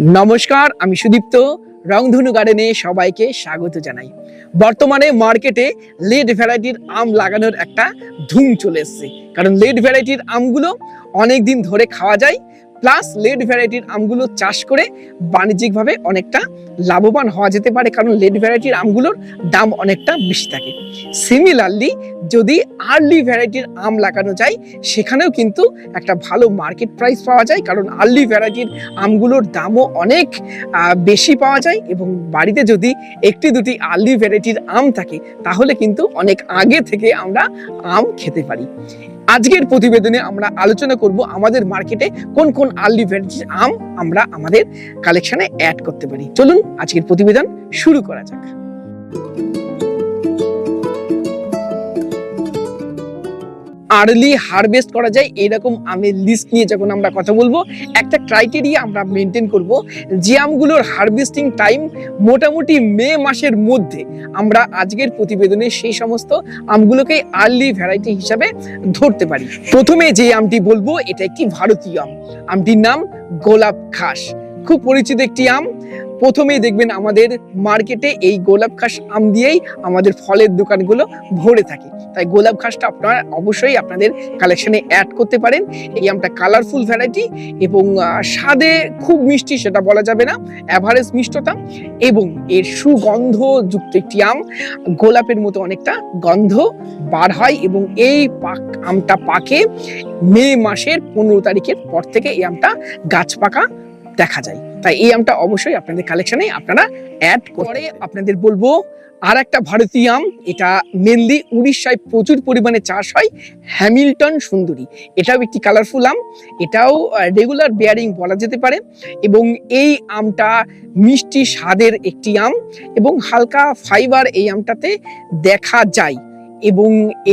নমস্কার, আমি সুদীপ্ত। রংধনু গার্ডেনে সবাইকে স্বাগত জানাই। বর্তমানে মার্কেটে লেড ভ্যারাইটির আম লাগানোর একটা ধুম চলে এসছে। কারণ লেড ভ্যারাইটির আমগুলো অনেক দিন ধরে খাওয়া যায় প্লাস লেড ভ্যারাইটির আমগুলো চাষ করে বাণিজ্যিকভাবে অনেকটা লাভবান হওয়া যেতে পারে, কারণ লেড ভ্যারাইটির আমগুলোর দাম অনেকটা বেশি থাকে। সিমিলারলি যদি আর্লি ভ্যারাইটির আম লাগানো যায়, সেখানেও কিন্তু একটা ভালো মার্কেট প্রাইস পাওয়া যায়, কারণ আর্লি ভ্যারাইটির আমগুলোর দামও অনেক বেশি পাওয়া যায় এবং বাড়িতে যদি একটি দুটি আর্লি ভ্যারাইটির আম থাকে, তাহলে কিন্তু অনেক আগে থেকে আমরা আম খেতে পারি। আজকের প্রতিবেদনে আমরা আলোচনা করব আমাদের মার্কেটে কোন কোন আর্লি ভ্যারাইটির আম আমরা আমাদের কালেকশনে অ্যাড করতে পারি। চলুন আজকের প্রতিবেদন শুরু করা যাক। আর্লি হারভেস্ট করা যায়, এরকম আমের লিস্ট নিয়ে যখন আমরা কথা বলব, একটা ক্রাইটেরিয়া আমরা মেনটেন করব যে আমগুলোর হারভেস্টিং টাইম মোটামুটি মে মাসের মধ্যে আমরা আজকের প্রতিবেদনে সেই সমস্ত আমগুলোকে আর্লি ভ্যারাইটি হিসাবে ধরতে পারি। প্রথমে যে আমটি বলব, এটা একটি ভারতীয় আম। আমটির নাম গোলাপ খাস খুব পরিচিত একটি আম। প্রথমেই দেখবেন আমাদের মার্কেটে এই গোলাপ খাস আম দিয়েই আমাদের ফলের দোকানগুলো ভরে থাকে। তাই গোলাপ ঘাসটা আপনারা অবশ্যই আপনাদের কালেকশনে অ্যাড করতে পারেন। এই আমটা কালারফুল ভ্যারাইটি এবং স্বাদে খুব মিষ্টি সেটা বলা যাবে না অ্যাভারেজ মিষ্টতা এবং এর সুগন্ধ যুক্ত একটি আম। গোলাপের মতো অনেকটা গন্ধ বার হয় এবং এই পাক, আমটা পাকে মে মাসের পনেরো তারিখের পর থেকে এই আমটা গাছ পাকা দেখা যায়। তাই এই আমটা অবশ্যই আপনাদের কালেকশনে আপনারা অ্যাড করে আপনাদের বলব আর একটা ভারতীয় আম এটা মেনলি উড়িষ্যায় প্রচুর পরিমাণে চাষ হয় হ্যামিল্টন সুন্দরী। এটাও একটি কালারফুল আম এটাও রেগুলার বেয়ারিং বলা যেতে পারে এবং এই আমটা মিষ্টি স্বাদের একটি আম এবং হালকা ফাইবার এই আমটাতে দেখা যায়। এবং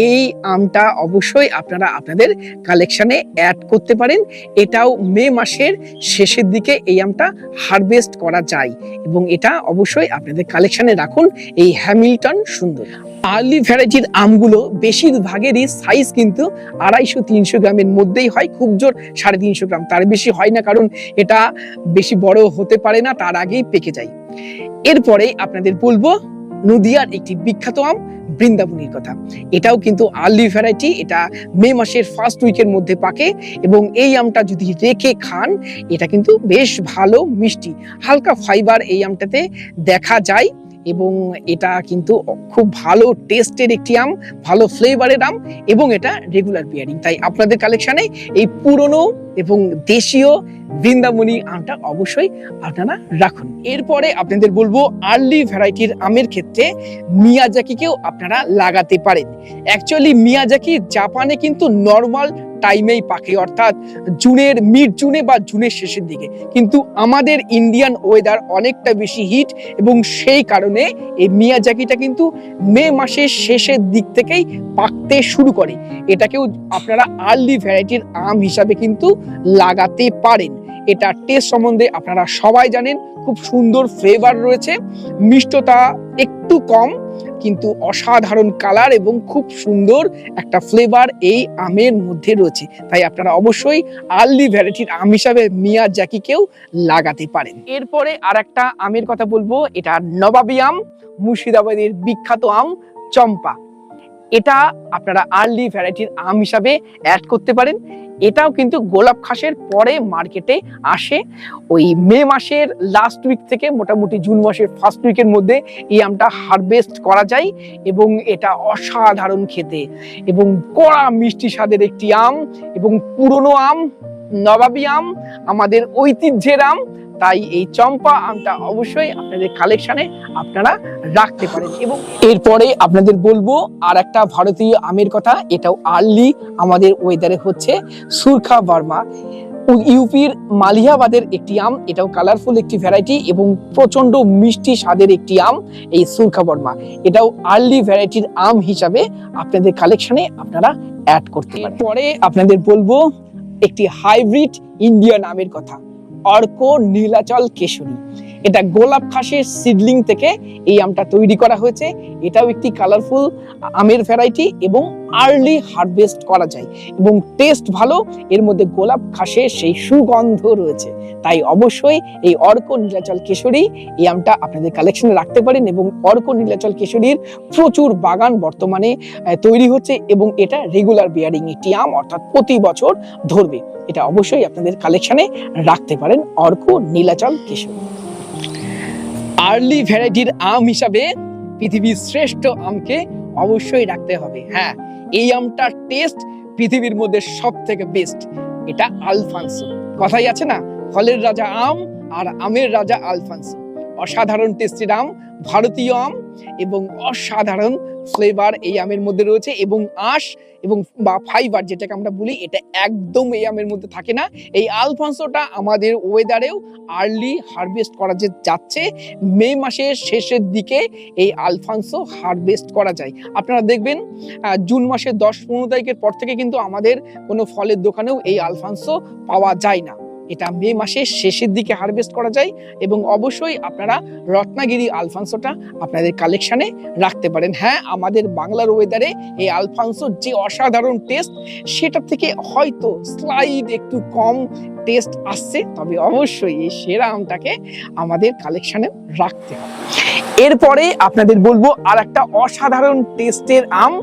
এই আমটা অবশ্যই আপনারা আপনাদের কালেকশানে অ্যাড করতে পারেন। এটাও মে মাসের শেষের দিকে এই আমটা হারভেস্ট করা যায় এবং এটা অবশ্যই আপনাদের কালেকশনে রাখুন এই হ্যামিল্টন সুন্দর। আর্লি ভ্যারাইটির আমগুলো বেশিরভাগেরই সাইজ কিন্তু আড়াইশো তিনশো গ্রামের মধ্যেই হয়, খুব জোর সাড়ে তিনশো গ্রাম। তার বেশি হয় না কারণ এটা বেশি বড় হতে পারে না, তার আগেই পেকে যায়। এরপরে আপনাদের বলব নদিয়ার একটি বিখ্যাত আম বৃন্দাবনীর কথা। এটাও কিন্তু আর্লি ভ্যারাইটি এটা মে মাসের ফার্স্ট উইকের মধ্যে পাকে এবং এই আমটা যদি রেখে খান, এটা কিন্তু বেশ ভালো, মিষ্টি। হালকা ফাইবার এই আমটাতে দেখা যায়। এবং এটা কিন্তু খুব ভালো টেস্টের একটি আম, ভালো ফ্লেভারের আম এবং এটা রেগুলার বিয়ারিং তাই আপনাদের কালেকশনে এই পুরনো এবং দেশীয় বৃন্দাবনী আমটা অবশ্যই আপনারা রাখুন। এরপরে আপনাদের বলব আর্লি ভ্যারাইটির আমের ক্ষেত্রে মিয়াজাকিকেও আপনারা লাগাতে পারেন। অ্যাকচুয়ালি মিয়াজাকি জাপানে কিন্তু নর্মাল টাইমেই পাকে অর্থাৎ জুনের, মিড জুনে বা জুনের শেষের দিকে। কিন্তু আমাদের ইন্ডিয়ান ওয়েদার অনেকটা বেশি হিট এবং সেই কারণে এই মিয়াজাকিটা কিন্তু মে মাসের শেষের দিক থেকেই পাকতে শুরু করে। এটাকেও আপনারা আর্লি ভ্যারাইটির আম হিসাবে কিন্তু লাগাতে পারেন। এটা টেস্ট সম্বন্ধে আপনারা সবাই জানেন, খুব সুন্দর ফ্লেভার রয়েছে। মিষ্টতা একটু কম, কিন্তু অসাধারণ কালার এবং খুব সুন্দর একটা ফ্লেভার এই আমের মধ্যে রয়েছে। তাই আপনারা অবশ্যই আর্লি ভ্যারাইটির আম হিসাবে মিয়া জ্যাকিকেও লাগাতে পারেন। এরপরে আর একটা আমের কথা বলব, এটা নবাবী আম, মুর্শিদাবাদের বিখ্যাত আম, চম্পা। এটা আপনারা আর্লি ভ্যারাইটির আম হিসাবে অ্যাড করতে পারেন। এটাও কিন্তু গোলাপ খাসের পরে মার্কেটে আসে। ওই মে মাসের লাস্ট উইক থেকে মোটামুটি জুন মাসের ফার্স্ট উইকের মধ্যে এই আমটা হারভেস্ট করা যায় এবং এটা অসাধারণ খেতে। এবং কড়া মিষ্টি স্বাদের একটি আম এবং পুরনো আম, নবাবী আম, আমাদের ঐতিহ্যের আম তাই এই চম্পা আমটা অবশ্যই আপনাদের কালেকশনে আপনারা রাখতে পারেন এবং এরপরে আপনাদের বলব আর একটা ভারতীয় আমের কথা, এটাও আর্লি, আমাদের ওয়েদারে হচ্ছে সুরখা বার্মা। ইউপির মালিয়াবাদের একটি আম, এটাও কালারফুল একটি ভ্যারাইটি এবং প্রচণ্ড মিষ্টি স্বাদের একটি আম, এই সুরখা বর্মা। এটাও আর্লি ভ্যারাইটির আম হিসাবে আপনাদের কালেকশনে আপনারা অ্যাড করতে পারেন। পরে আপনাদের বলব একটি হাইব্রিড ইন্ডিয়ান আমের কথা। অর্ক নীলাচল কেশরী। এটা গোলাপ খাসের সিডলিং থেকে এই আমটা তৈরি করা হয়েছে। এটাও একটি কালারফুল আমের ভ্যারাইটি এবং আর্লি হারভেস্ট করা যায় এবং টেস্ট ভালো, এর মধ্যে গোলাপ খাসের সেই সুগন্ধ রয়েছে। তাই অবশ্যই এই অর্ক নীলাচল কেশরী এই আমটা আপনাদের কালেকশনে রাখতে পারেন এবং অর্ক নীলাচল কেশরীর প্রচুর বাগান বর্তমানে তৈরি হচ্ছে এবং এটা রেগুলার বিয়ারিং একটি আম অর্থাৎ প্রতি বছর ধরবে। এটা অবশ্যই আপনাদের কালেকশনে রাখতে পারেন অর্ক নীলাচল কেশরী। আর্লি ভ্যারাইটির আম হিসাবে পৃথিবীর শ্রেষ্ঠ আমকে অবশ্যই রাখতে হবে। হ্যাঁ এই আমটার টেস্ট পৃথিবীর মধ্যে সব থেকে বেস্ট এটা আলফানসো। কথাই আছে না, ফলের রাজা আম আর আমের রাজা আলফানসো। অসাধারণ টেস্টের আম, ভারতীয় আম এবং অসাধারণ ফ্লেভার এই আমের মধ্যে রয়েছে এবং আঁশ এবং বা ফাইবার যেটাকে আমরা বলি, এটা একদম এই আমের মধ্যে থাকে না। এই আলফানসোটা আমাদের ওয়েদারেও আর্লি হারভেস্ট করা যে যাচ্ছে, মে মাসের শেষের দিকে এই আলফানসো হারভেস্ট করা যায়। আপনারা দেখবেন জুন মাসের দশ পনেরো তারিখের পর থেকে কিন্তু আমাদের কোনো ফলের দোকানেও এই আলফান্সো পাওয়া যায় না। এটা মে মাসের শেষের দিকে হারভেস্ট করা যায় এবং অবশ্যই আপনারা রত্নাগিরি আলফান্সোটা আপনাদের কালেকশনে রাখতে পারেন। হ্যাঁ আমাদের বাংলার ওয়েদারে এই আলফান্সোর যে অসাধারণ টেস্ট সেটা থেকে হয়তো স্লাইড একটু কম টেস্ট আসছে, তবে অবশ্যই এই সেরা আমটাকে আমাদের কালেকশনে রাখতে হবে। এরপরে আপনাদের বলব আর একটা অসাধারণ টেস্টের আম,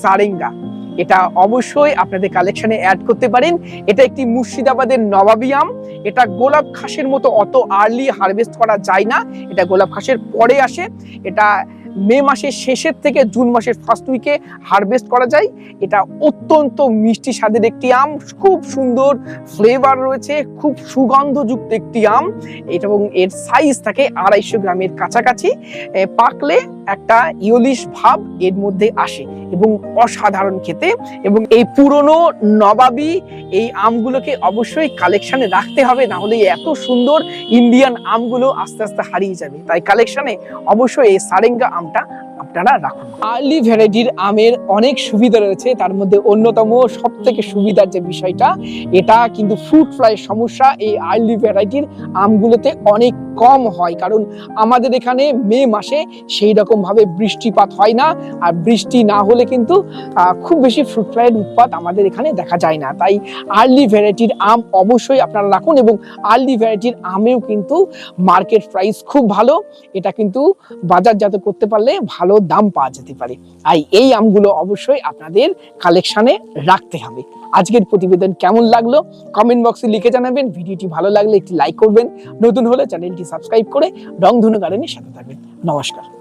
সারেঙ্গা। এটা অবশ্যই আপনাদের কালেকশনে অ্যাড করতে পারেন। এটা একটি মুর্শিদাবাদের নবাবী আম। এটা গোলাপ খাসের মতো অত আর্লি হারভেস্ট করা যায় না। এটা গোলাপ খাসের পরে আসে। এটা মে মাসের শেষের থেকে জুন মাসের ফার্স্ট উইকে হারভেস্ট করা যায়। এটা অত্যন্ত মিষ্টি স্বাদের একটি আম। খুব সুন্দর ফ্লেভার রয়েছে। খুব সুগন্ধযুক্ত একটি আম। এবং এর সাইজ থাকে আড়াইশো গ্রামের কাছাকাছি। পাকলে একটা ইয়লিশ ভাব এর মধ্যে আসে এবং অসাধারণ খেতে এবং এই পুরনো নবাবী এই আমগুলোকে অবশ্যই কালেকশনে রাখতে হবে না হলে এত সুন্দর ইন্ডিয়ান আমগুলো আস্তে আস্তে হারিয়ে যাবে। তাই কালেকশনে অবশ্যই এই সারেঙ্গা আমটা আপনারা রাখুন। আর্লি ভ্যারাইটির আমের অনেক সুবিধা রয়েছে, তার মধ্যে অন্যতম সব থেকে সুবিধার যে বিষয়টা, এটা কিন্তু ফ্রুট ফ্লাই সমস্যা, এই আর্লি ভ্যারাইটির আমগুলোতে অনেক কম হয়। কারণ আমাদের এখানে মে মাসে সেই রকম ভাবে বৃষ্টিপাত হয় না। আর বৃষ্টি না হলে কিন্তু খুব বেশি ফ্রুট ফ্লাইয়ের উৎপাত আমাদের এখানে দেখা যায় না। তাই আর্লি ভ্যারাইটির আম অবশ্যই আপনারা রাখুন এবং আর্লি ভ্যারাইটির আমেও কিন্তু মার্কেট প্রাইস খুব ভালো। এটা কিন্তু বাজারজাত করতে পারলে ভালো দাম পাওয়া যেতে পারে। তাই এই আমগুলো অবশ্যই আপনাদের কালেকশানে রাখতে হবে। আজকের প্রতিবেদন কেমন লাগল? কমেন্ট বক্সে লিখে জানাবেন। ভিডিওটি ভালো লাগলে একটি লাইক করবেন। নতুন হলে চ্যানেলটি সাবস্ক্রাইব করে রংধনু গার্ডেনের সাথে থাকবেন। নমস্কার।